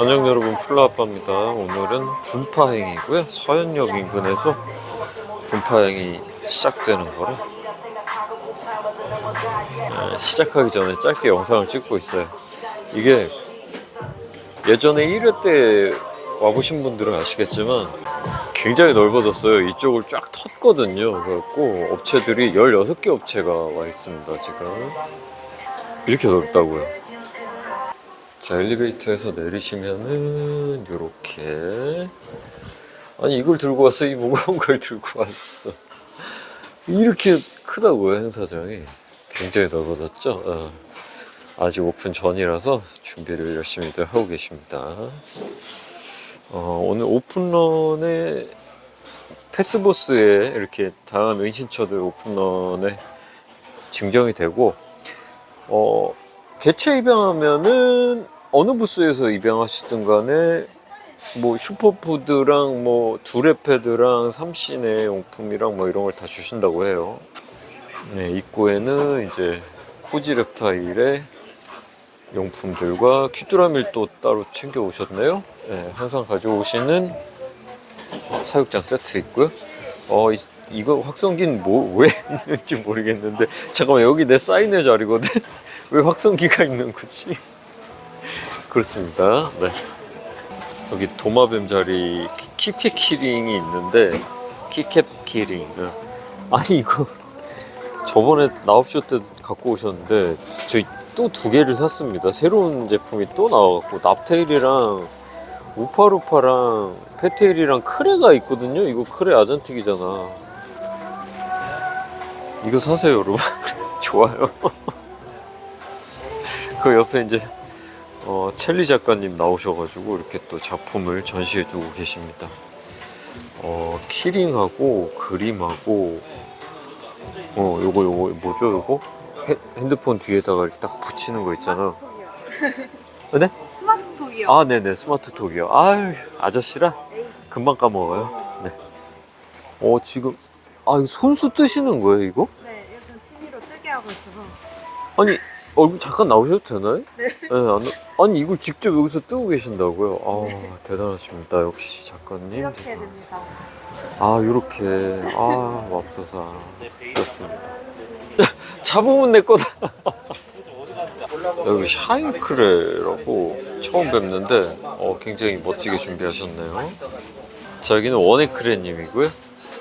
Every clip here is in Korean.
안녕 여러분 플라아빠입니다. 오늘은 분파행이고요. 서현역 인근에서 분파행이 시작되는 거라 아, 시작하기 전에 짧게 영상을 찍고 있어요. 이게 예전에 1회 때 와보신 분들은 아시겠지만 굉장히 넓어졌어요. 이쪽을 쫙 텄거든요. 그래갖고 업체들이 16개 업체가 와 있습니다 지금. 이렇게 넓다고요 자 엘리베이터에서 내리시면은 요렇게. 아니 이걸 들고 왔어? 이 무거운 걸 들고 왔어. 이렇게 크다고요 행사장이? 굉장히 넓어졌죠? 어. 아직 오픈 전이라서 준비를 열심히들 하고 계십니다. 어, 오늘 오픈런에 패스보스에 이렇게 다양한 은신처들 오픈런에 증정이 되고 어, 개체 입양하면은 어느 부스에서 입양하시든 간에 뭐 슈퍼푸드랑 뭐 두레패드랑 삼신의 용품이랑 뭐 이런 걸 다 주신다고 해요. 네, 입구에는 이제 코지 reptile의 용품들과 또 따로 챙겨 오셨네요. 네, 항상 가져오시는 사육장 세트 있고요. 어, 이, 이거 확성기는 뭐, 왜 있는지 모르겠는데. 잠깐만, 여기 내 사인의 자리거든? 왜 확성기가 있는 거지? 그렇습니다. 네. 여기 도마뱀 자리 키캡 키링이 있는데, 키캡 키링. 네. 아니, 이거 저번에 나옵쇼 때 갖고 오셨는데, 저희 또 두 개를 샀습니다. 새로운 제품이 또 나와갖고, 납테일이랑 우파루파랑 페테일이랑 크레가 있거든요. 이거 크레 아잔틱이잖아. 이거 사세요, 여러분. 좋아요. 그 옆에 이제 어, 첼리 작가님 나오셔가지고 이렇게 또 작품을 전시해 두고 계십니다. 어, 키링하고 그림하고 어, 요거 요거 뭐죠, 요거? 헤- 핸드폰 뒤에다가 이렇게 딱 붙이는 거 있잖아. 네? 스마트 톡이요. 아, 네네, 스마트 톡이요. 아유, 아저씨라 금방 까먹어요. 네. 어, 지금, 아, 손수 뜨시는 거예요, 이거? 네, 요즘 취미로 뜨게 하고 있어서. 얼굴 잠깐 나오셔도 되나요? 네. 안, 아니, 이걸 직접 여기서 뜨고 계신다고요? 아, 대단하십니다. 역시 작가님. 이렇게 됩니다. 아, 요렇게. 아, 맙소사. 귀엽습니다. 잡으면 내 거다. 여기 샤인크레라고 처음 뵙는데 어, 굉장히 멋지게 준비하셨네요. 자, 여기는 원에크레님이고요.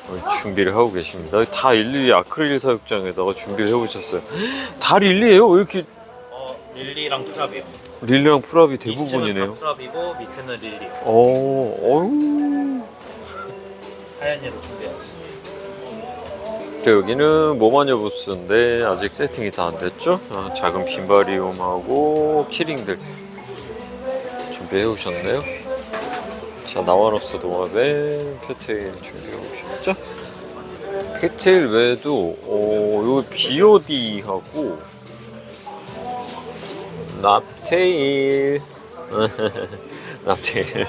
어, 준비를 하고 계십니다. 다 일일이 아크릴 사육장에다가 준비를 해오셨어요. 다 릴리예요? 왜 이렇게 어, 릴리랑 프랍이요. 릴리랑 프랍이 대부분이네요? 다 프랍이고 밑에는 릴리. 어, 어유. 하얀 얘로 준비했어요. 자, 여기는 모마녀 부스인데 아직 세팅이 다 안 됐죠? 어, 작은 빈바리움하고 키링들 준비해 오셨네요. 자, 나와노스 도마뱀 페테일 준비해 오셨죠? 페테일 외에도 어, 요 비오디하고 납테일 납테일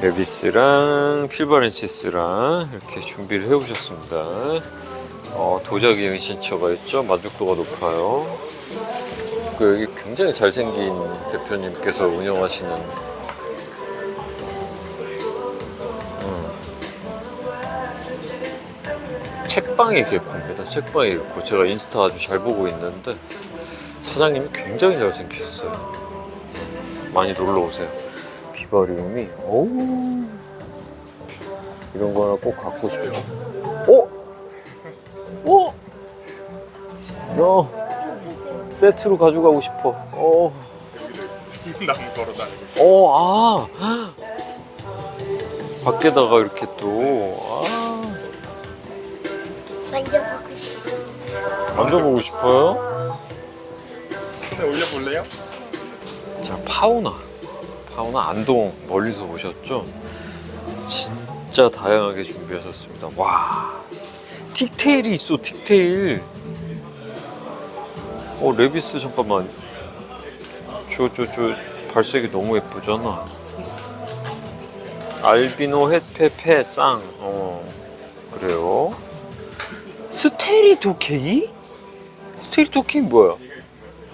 레비스랑 필바렌시스랑 이렇게 준비를 해 오셨습니다. 어, 도자기 은신처가 있죠. 만족도가 높아요. 그 여기 굉장히 잘생긴 대표님께서 운영하시는 책방의 개코입니다. 책방의 개코. 제가 인스타 아주 잘 보고 있는데 사장님이 굉장히 잘생기셨어요. 많이 놀러 오세요. 비바리움이 어우 이런 거 하나 꼭 갖고 싶어. 어? 어? 야 세트로 가져가고 싶어. 어. 나무 걸어다니고. 어, 아. 밖에다가 이렇게 또, 아. 만져보고 싶어. 만져보고 싶어요? 올려볼래요? 자, 파우나. 파우나 안동 멀리서 오셨죠? 진짜 다양하게 준비하셨습니다. 와. 틱테일이 있어, 틱테일. 어, 레비스 잠깐만. 저, 저, 저, 발색이 너무 예쁘잖아. 알비노 햇페페 쌍. 어, 그래요. 스테리도케이? 스테리도케이 뭐야?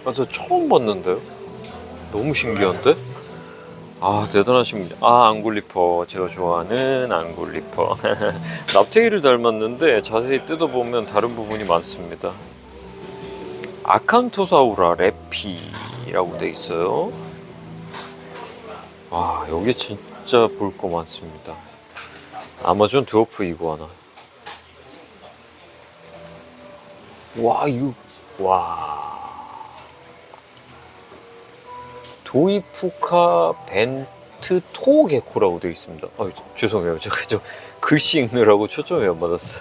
아, 저 처음 봤는데요? 너무 신기한데? 아 대단하십니다. 아 앙굴리퍼 제가 좋아하는 앙굴리퍼. 납테이를 닮았는데 자세히 뜯어보면 다른 부분이 많습니다. 아칸토사우라 레피라고 돼 있어요. 와 여기 진짜 볼 거 많습니다. 아마존 드워프 이구아나. 와 이거 와 도이푸카 벤트 토게코라고 되어 있습니다. 아 죄송해요 제가 좀 글씨 읽느라고 초점이 안 맞았어.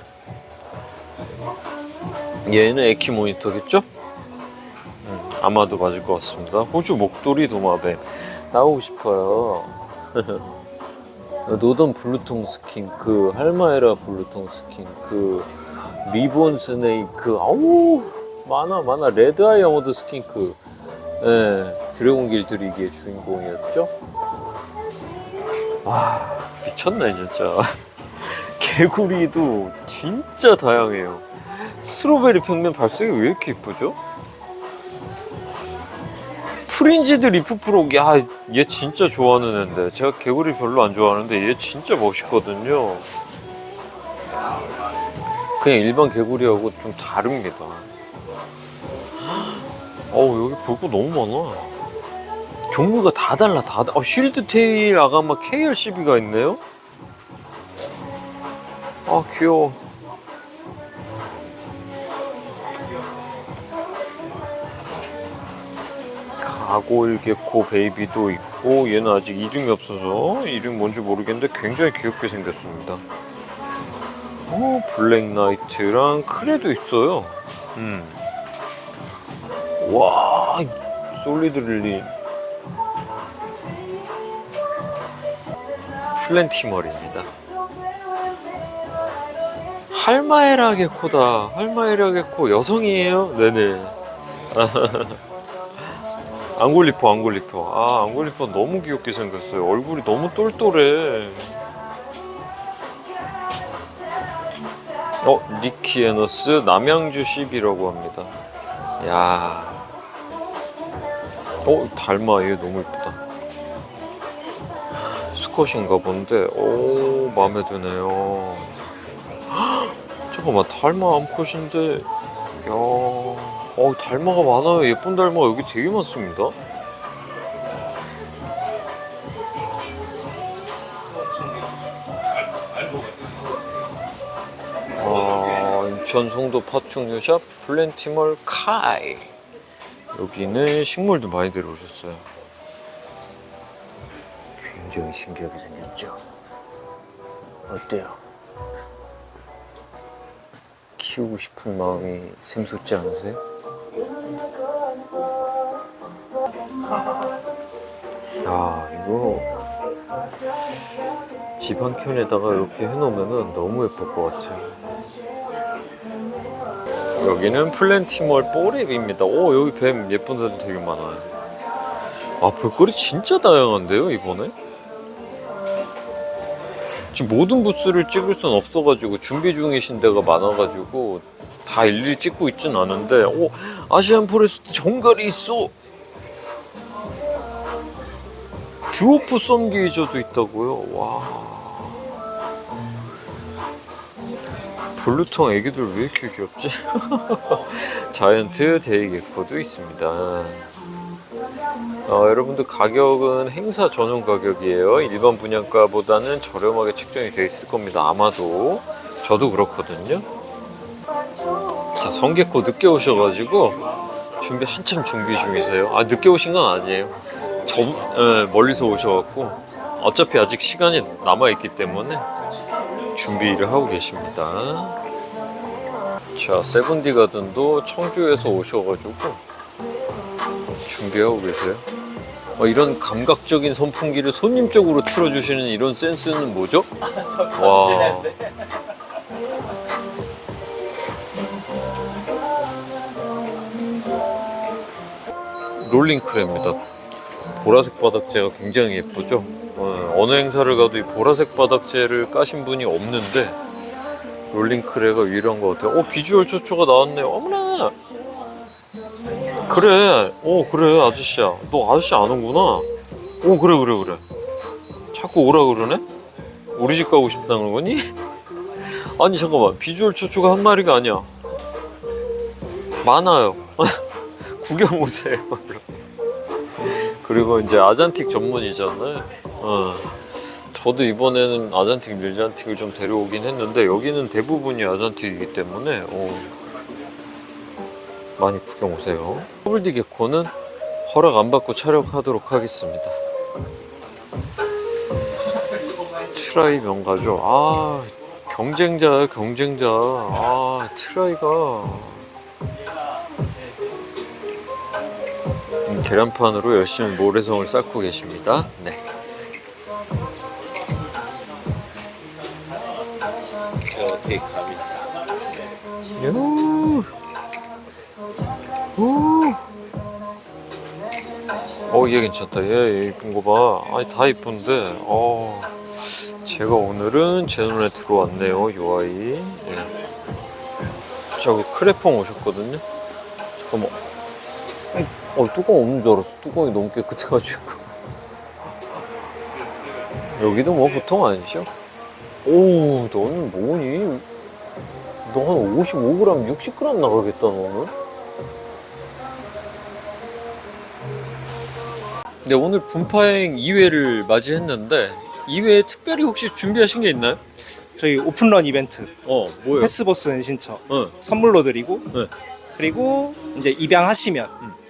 얘는 에키 모니터겠죠? 음, 아마도 맞을 것 같습니다. 호주 목도리 도마뱀 나오고 싶어요. 노던 블루통 스킨크, 할마에라 블루통 스킨크, 리본 스네이크, 아우 많아 많아 레드아이 영어드 스킨크, 예, 드래곤 길들이기의 주인공이었죠. 와 미쳤네 진짜. 개구리도 진짜 다양해요. 스트로베리 평면 발색이 왜 이렇게 이쁘죠? 프린지드 리프 프로 야얘 진짜 좋아하는 애인데 제가 개구리 별로 안 좋아하는데 얘 진짜 멋있거든요 그냥 일반 개구리하고 좀 다릅니다. 어우 여기 볼거 너무 많아. 종류가 다 달라 다 어, 쉴드 테일 아가마 KR12가 있네요? 아 귀여워. 가골 개코 베이비도 있고 얘는 아직 이름이 없어서 이름 뭔지 모르겠는데 굉장히 귀엽게 생겼습니다. 어 블랙 나이트랑 크레도 있어요. 음. 와 솔리드 릴리 플랜티멀입니다. 할마에라 개코다. 할마에라 개코 여성이에요? 네네. 앙골리퍼 앙골리퍼 아 앙골리퍼 너무 귀엽게 생겼어요 얼굴이 너무 똘똘해 어 니키에너스 남양주 10이라고 합니다 야 어, 닮아. 얘 너무 이쁘다. 수컷인가 본데, 오, 마음에 드네요. 헉, 잠깐만, 달마 암컷인데, 야, 어, 달마가 많아요. 예쁜 달마가 여기 되게 많습니다. 아, 인천 송도 파충류샵 플랜티멀 카이. 여기는 식물도 많이 들어오셨어요. 굉장히 신기하게 생겼죠? 어때요? 키우고 싶은 마음이 샘솟지 않으세요? 아, 이거 집 한 켠에다가 이렇게 해놓으면 너무 예쁠 것 같아요. 여기는 플랜티멀 뽀랩입니다. 오 여기 뱀 예쁜 애들 되게 많아요. 아 볼거리 진짜 다양한데요 이번에? 지금 모든 부스를 찍을 순 없어가지고 준비 중이신 데가 많아가지고 다 일일이 찍고 있진 않은데 오 아시안 포레스트 정갈이 있어. 드워프 썬게이저도 있다고요? 와. 블루통 애기들 왜 이렇게 귀엽지? 자이언트 데이게코도 있습니다. 어, 여러분들 가격은 행사 전용 가격이에요. 일반 분양가보다는 저렴하게 책정이 되어 있을 겁니다. 아마도 저도 그렇거든요. 자, 성게코 늦게 오셔가지고 준비 한참 준비 중이세요. 아 늦게 오신 건 아니에요. 저 예, 멀리서 오셔갖고 어차피 아직 시간이 남아 있기 때문에 준비를 하고 계십니다. 자, 세븐디 가든도 청주에서 오셔가지고 준비하고 계세요. 어, 이런 감각적인 선풍기를 손님 쪽으로 틀어주시는 이런 센스는 뭐죠? 와. 롤링 크레입니다. 보라색 바닥재가 굉장히 예쁘죠? 어, 어느 행사를 가도 이 보라색 바닥재를 까신 분이 없는데 롤링 크레가 유일한 것 같아요. 어 비주얼 초초가 나왔네요. 어머나 그래. 어, 그래, 아저씨야. 너 아저씨 아는구나. 오, 그래, 그래, 그래. 자꾸 오라 그러네? 우리 집 가고 싶다는 거니? 아니, 잠깐만. 비주얼 초초가 한 마리가 아니야. 많아요. 구경 오세요. 그리고 이제 아잔틱 전문이잖아요. 어. 저도 이번에는 아잔틱, 밀잔틱을 좀 데려오긴 했는데 여기는 대부분이 아잔틱이기 때문에 어, 많이 구경 오세요. 더블디 개코는 허락 안 받고 촬영하도록 하겠습니다. 트라이 명가죠. 아 경쟁자야 경쟁자. 아 트라이가 음, 계란판으로 열심히 모래성을 쌓고 계십니다. 네. 저 되게 감이 요. 오. 어, 얘 괜찮다. 얘, 얘 이쁜 거 봐. 아니, 다 이쁜데. 어. 제가 오늘은 제 눈에 들어왔네요, 요 아이. 예. 저기 크레퐁 오셨거든요. 잠깐만. 어, 뚜껑 없는 줄 알았어. 뚜껑이 너무 깨끗해가지고. 여기도 뭐 보통 아니죠? 오, 너는 뭐니? 너 한 55g, 60g 나가겠다, 너는? 네, 오늘 분파행 2회를 맞이했는데, 2회에 특별히 혹시 준비하신 게 있나요? 저희 오픈런 이벤트 어, 뭐예요? 패스버스 은신처 어, 선물로 드리고 네. 그리고 이제 입양하시면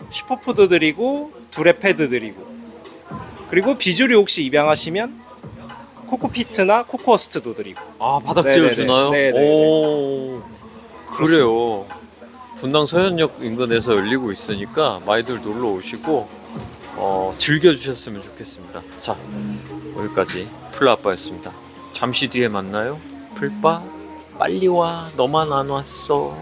슈퍼푸드 드리고 두레 패드 드리고 그리고 비주류 혹시 입양하시면 코코피트나 코코어스트도 드리고 아, 네네네. 주나요? 네네네. 오, 그래요. 분당 서현역 인근에서 열리고 있으니까 많이들 놀러 오시고, 어, 즐겨주셨으면 좋겠습니다. 자, 여기까지 풀라아빠였습니다. 잠시 뒤에 만나요. 풀빠, 빨리 와. 너만 안 왔어.